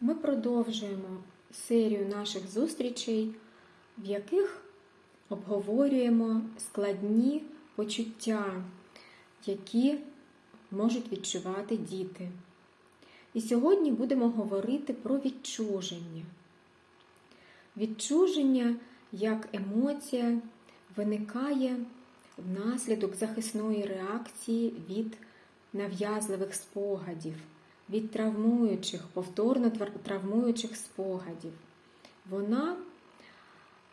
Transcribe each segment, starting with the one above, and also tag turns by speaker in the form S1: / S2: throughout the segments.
S1: Ми продовжуємо серію наших зустрічей, в яких обговорюємо складні почуття, які можуть відчувати діти. І сьогодні будемо говорити про відчуження. Відчуження як емоція виникає внаслідок захисної реакції від нав'язливих спогадів, від травмуючих, повторно травмуючих спогадів. Вона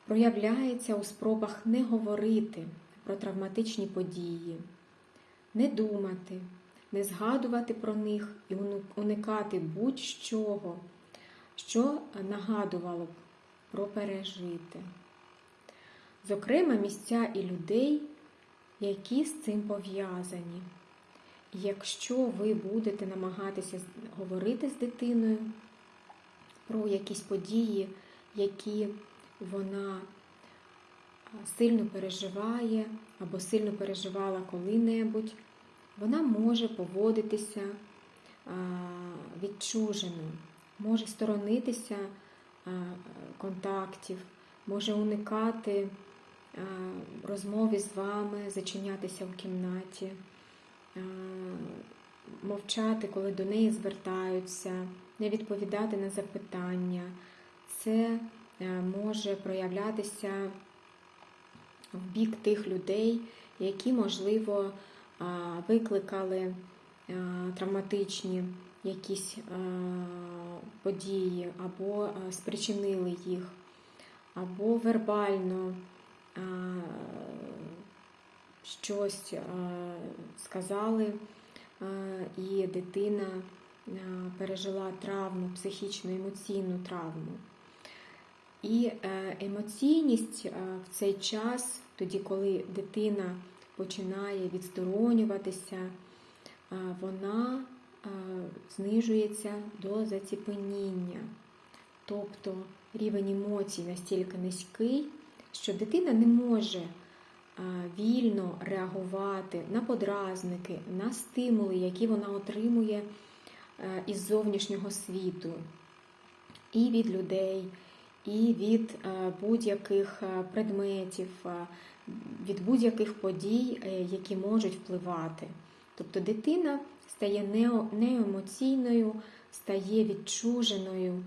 S1: проявляється у спробах не говорити про травматичні події, не думати, не згадувати про них і уникати будь-чого, що нагадувало б про пережите. Зокрема, місця і людей, які з цим пов'язані. Якщо ви будете намагатися говорити з дитиною про якісь події, які вона сильно переживає або сильно переживала коли-небудь, вона може поводитися відчужено, може сторонитися контактів, може уникати розмови з вами, зачинятися в кімнаті, мовчати, коли до неї звертаються, не відповідати на запитання. Це е, може проявлятися в бік тих людей, які, можливо, викликали травматичні якісь події, або спричинили їх, або вербально щось сказали, і дитина пережила травму, психічну, емоційну травму. І е, емоційність е, в цей час, тоді, коли дитина починає відсторонюватися, е, вона е, знижується до заціпеніння. Тобто рівень емоцій настільки низький, що дитина не може е, вільно реагувати на подразники, на стимули, які вона отримує е, із зовнішнього світу, і від людей, і від е, будь-яких е, предметів, від будь-яких подій, які можуть впливати. Тобто дитина стає неемоційною, стає відчуженою,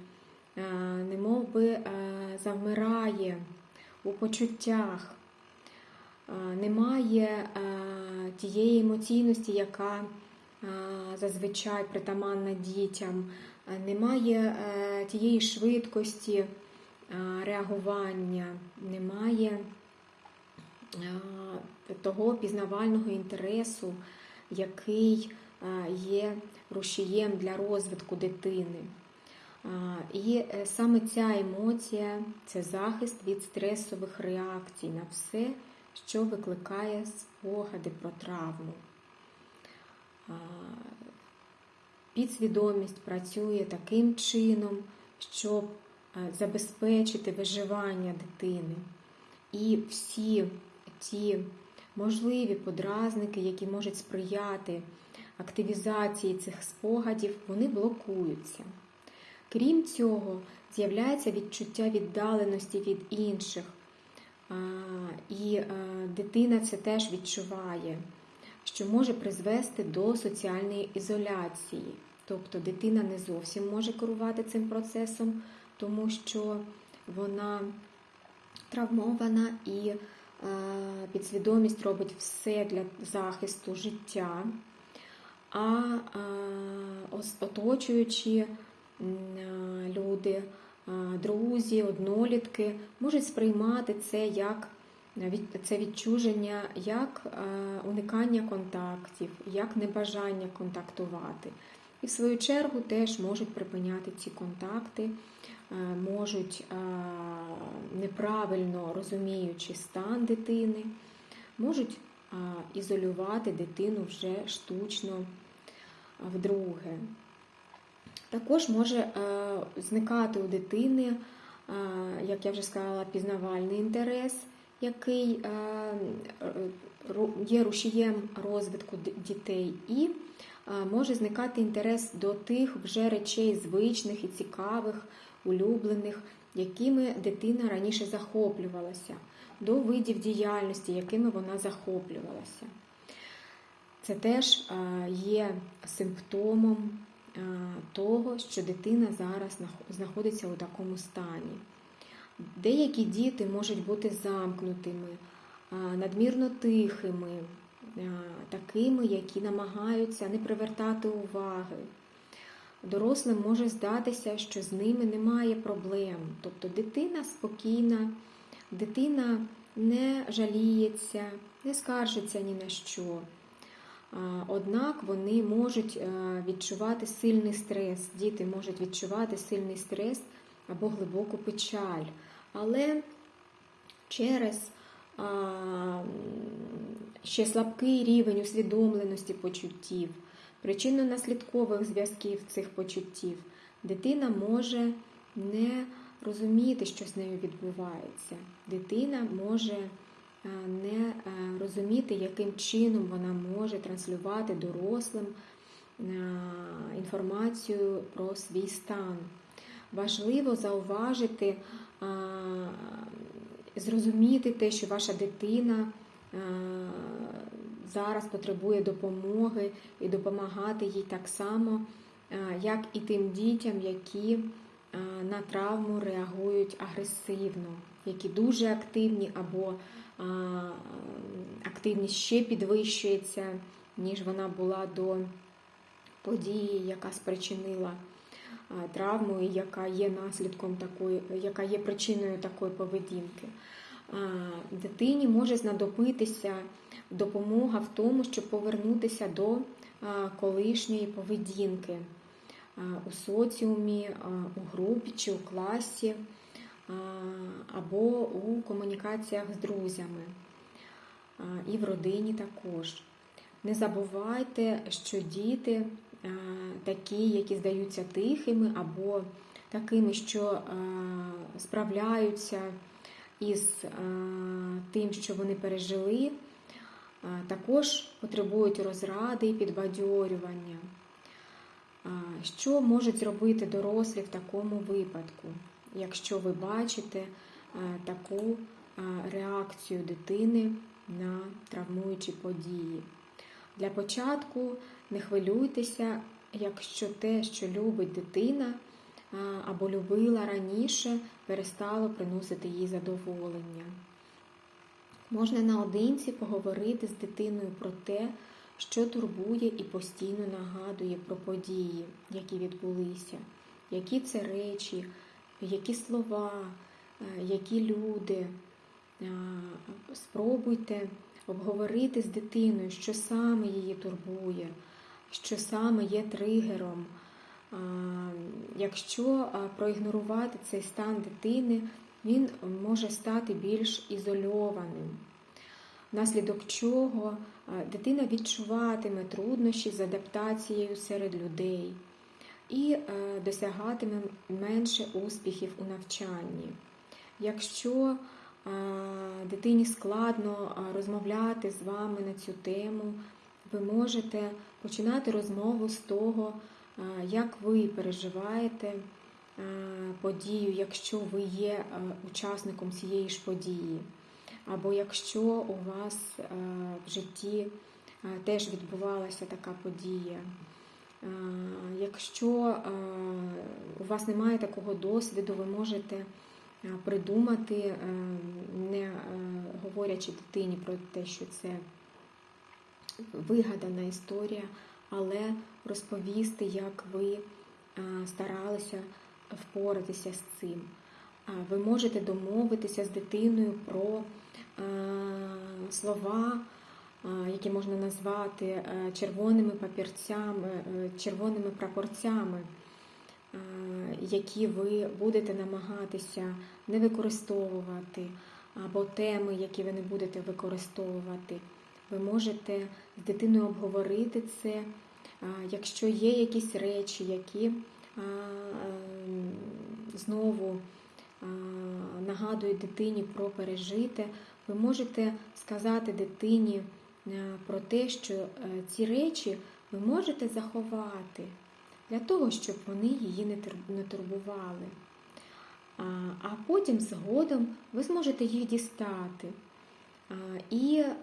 S1: немов би завмирає у почуттях, немає тієї емоційності, яка зазвичай притаманна дітям, немає е, тієї швидкості реагування, немає того пізнавального інтересу, який є рушієм для розвитку дитини. І е, саме ця емоція це захист від стресових реакцій на все, що викликає спогади про травму. Підсвідомість працює таким чином, щоб забезпечити виживання дитини. І всі ті можливі подразники, які можуть сприяти активізації цих спогадів, вони блокуються. Крім цього, з'являється відчуття віддаленості від інших, і е, дитина це теж відчуває, що може призвести до соціальної ізоляції. Тобто дитина не зовсім може керувати цим процесом, тому що вона травмована і е, підсвідомість робить все для захисту життя, а е, оточуючі люди, друзі, однолітки можуть сприймати це як це відчуження, як уникання контактів, як небажання контактувати. І в свою чергу теж можуть припиняти ці контакти, можуть, неправильно розуміючи стан дитини, можуть ізолювати дитину вже штучно вдруге. Також може е, зникати у дитини, е, як я вже сказала, пізнавальний інтерес, який е, є рушієм розвитку дітей, і може зникати інтерес до тих вже речей звичних і цікавих, улюблених, якими дитина раніше захоплювалася, до видів діяльності, якими вона захоплювалася. Це теж є симптомом того, що дитина зараз знаходиться у такому стані. Деякі діти можуть бути замкнутими, надмірно тихими, такими, які намагаються не привертати уваги. Дорослим може здатися, що з ними немає проблем. Тобто дитина спокійна, дитина не жаліється, не скаржиться ні на що. Однак вони можуть відчувати сильний стрес, діти можуть відчувати сильний стрес або глибоку печаль. Але через ще слабкий рівень усвідомленості почуттів, причинно-наслідкових зв'язків цих почуттів, дитина може не розуміти, що з нею відбувається. Дитина може не розуміти, яким чином вона може транслювати дорослим інформацію про свій стан. Важливо зауважити, зрозуміти те, що ваша дитина зараз потребує допомоги і допомагати їй так само, як і тим дітям, які на травму реагують агресивно, які дуже активні або активність ще підвищується, ніж вона була до події, яка спричинила травму, і яка є наслідком такої, яка є причиною такої поведінки. Дитині може знадобитися допомога в тому, щоб повернутися до колишньої поведінки у соціумі, у групі чи у класі, або у комунікаціях з друзями, і в родині також. Не забувайте, що діти такі, які здаються тихими, або такими, що справляються із тим, що вони пережили, також потребують розради і підбадьорювання. Що можуть зробити дорослі в такому випадку, якщо ви бачите таку реакцію дитини на травмуючі події? Для початку не хвилюйтеся, якщо те, що любить дитина або любила раніше, перестало приносити їй задоволення. Можна наодинці поговорити з дитиною про те, що турбує і постійно нагадує про події, які відбулися, які це речі, які слова, які люди. Спробуйте обговорити з дитиною, що саме її турбує, що саме є тригером. Якщо проігнорувати цей стан дитини, він може стати більш ізольованим, внаслідок чого дитина відчуватиме труднощі з адаптацією серед людей і е, досягатиме менше успіхів у навчанні. Якщо дитині складно розмовляти з вами на цю тему, ви можете починати розмову з того, як ви переживаєте подію, якщо ви є учасником цієї ж події, або якщо у вас в житті теж відбувалася така подія. Якщо у вас немає такого досвіду, ви можете придумати, не говорячи дитині про те, що це вигадана історія, але розповісти, як ви старалися впоратися з цим. Ви можете домовитися з дитиною про слова, які можна назвати червоними папірцями, червоними прапорцями, які ви будете намагатися не використовувати, або теми, які ви не будете використовувати. Ви можете з дитиною обговорити це, якщо є якісь речі, які знову нагадують дитині про пережите, ви можете сказати дитині про те, що ці речі ви можете заховати для того, щоб вони її не турбували. А, потім згодом ви зможете їх дістати. І е,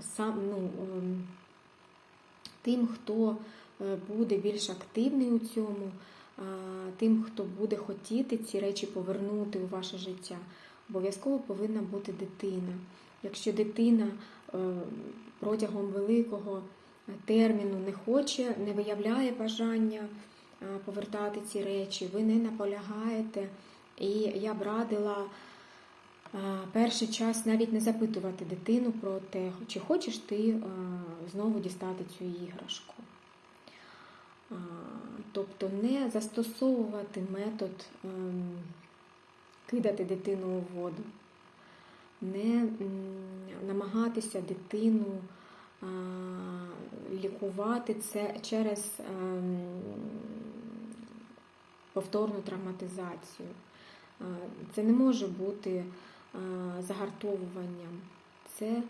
S1: сам, ну, ем, тим, хто е, буде більш активний у цьому, тим, хто буде хотіти ці речі повернути у ваше життя, обов'язково повинна бути дитина. Якщо дитина е, протягом великого терміну не хоче, не виявляє бажання е, повертати ці речі, ви не наполягаєте. І я б радила е, перший час навіть не запитувати дитину про те, чи хочеш ти е, знову дістати цю іграшку. Тобто не застосовувати метод ем, кидати дитину у воду, не намагатися дитину лікувати це через ем, повторну травматизацію. Це не може бути загартовуванням. Це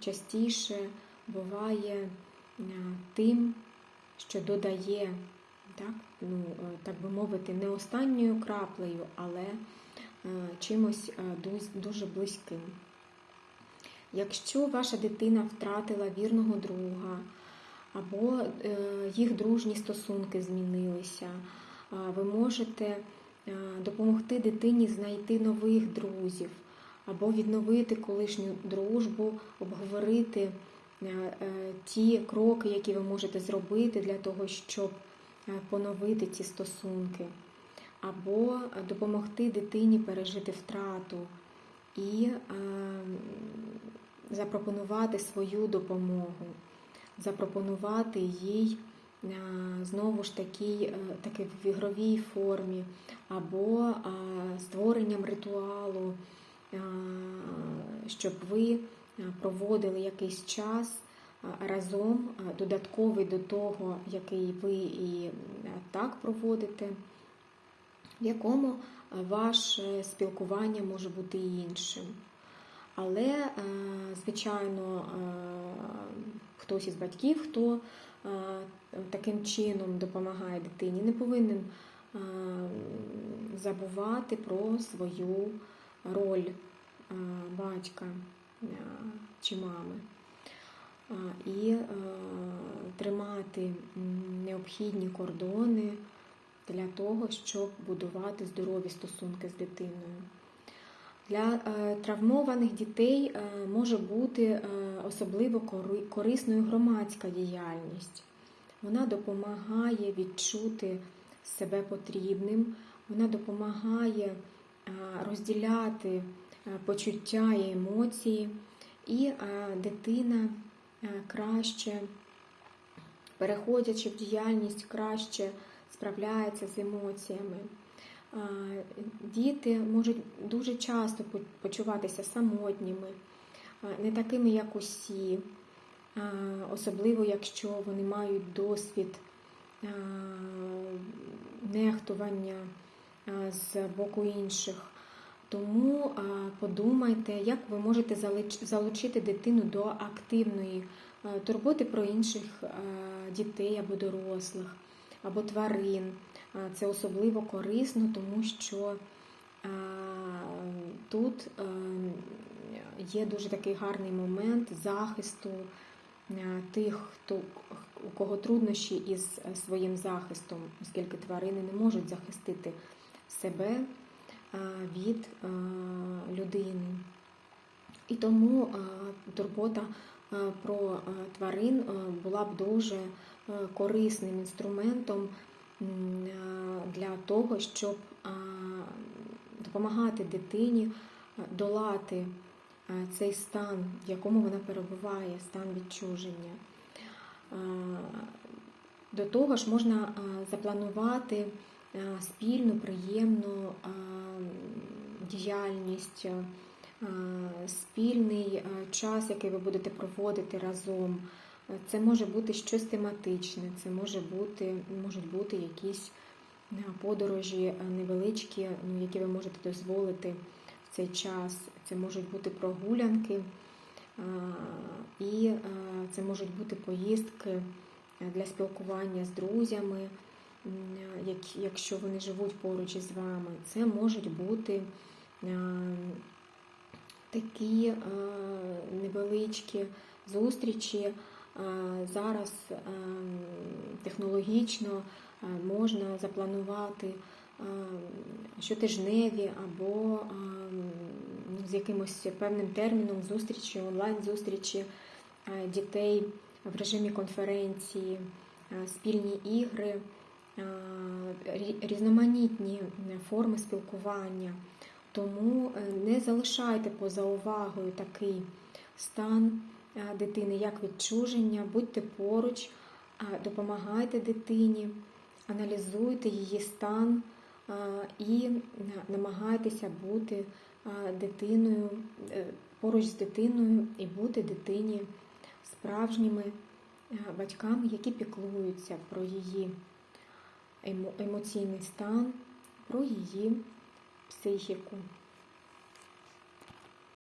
S1: частіше буває тим, що додає, так, ну, е, так би мовити, не останньою краплею, але е, чимось е, дуже близьким. Якщо ваша дитина втратила вірного друга, або їх дружні стосунки змінилися, ви можете допомогти дитині знайти нових друзів, або відновити колишню дружбу, обговорити ті кроки, які ви можете зробити для того, щоб поновити ці стосунки, або е, допомогти дитині пережити втрату і е, запропонувати свою допомогу, запропонувати їй е, знову ж таки, е, таки в ігровій формі, або е, створенням ритуалу, е, щоб ви е, проводили якийсь час е, разом, додатковий до того, який ви і так проводите, в якому ваше спілкування може бути іншим. Але, звичайно, хтось із батьків, хто таким чином допомагає дитині, не повинен забувати про свою роль батька чи мами. А, І е, тримати необхідні кордони для того, щоб будувати здорові стосунки з дитиною. Для е, травмованих дітей е, може бути е, особливо корисною громадська діяльність. Вона допомагає відчути себе потрібним, вона допомагає е, розділяти е, почуття і емоції, і е, дитина е, краще, переходячи в діяльність, краще справляється з емоціями. Діти можуть дуже часто почуватися самотніми, не такими, як усі, особливо якщо вони мають досвід нехтування з боку інших. Тому подумайте, як ви можете залучити дитину до активної а, турботи про інших а, дітей або дорослих, або тварин. Це особливо корисно, тому що тут е, є дуже такий гарний момент захисту е, тих, хто у кого труднощі із е, своїм захистом, оскільки тварини не можуть захистити себе е, від е, людини. І тому е, турбота е, про е, тварин е, була б дуже е, корисним інструментом е, для того, щоб е, допомагати дитині е, долати е, цей стан, в якому вона перебуває, стан відчуження. Е, До того ж, можна е, запланувати е, спільну, приємну е, діяльність, е, спільний е, час, який ви будете проводити разом. Е, Це може бути щось тематичне, це може бути, можуть бути якісь е, подорожі е, невеличкі, ну, які ви можете дозволити в цей час. Це можуть бути прогулянки, І е, це можуть бути поїздки для спілкування з друзями, якщо вони живуть поруч із вами. Це можуть бути такі невеличкі зустрічі. Зараз технологічно можна запланувати щотижневі або ну, з якимось певним терміном зустрічі, онлайн-зустрічі дітей в режимі конференції, спільні ігри, різноманітні форми спілкування. Тому е, не залишайте поза увагою такий стан е, дитини, як відчуження, будьте поруч, е, допомагайте дитині, аналізуйте її стан е, і е, намагайтеся бути е, дитиною, е, поруч з дитиною і бути дитині справжніми е, батьками, які піклуються про її емоційний стан, про її психіку.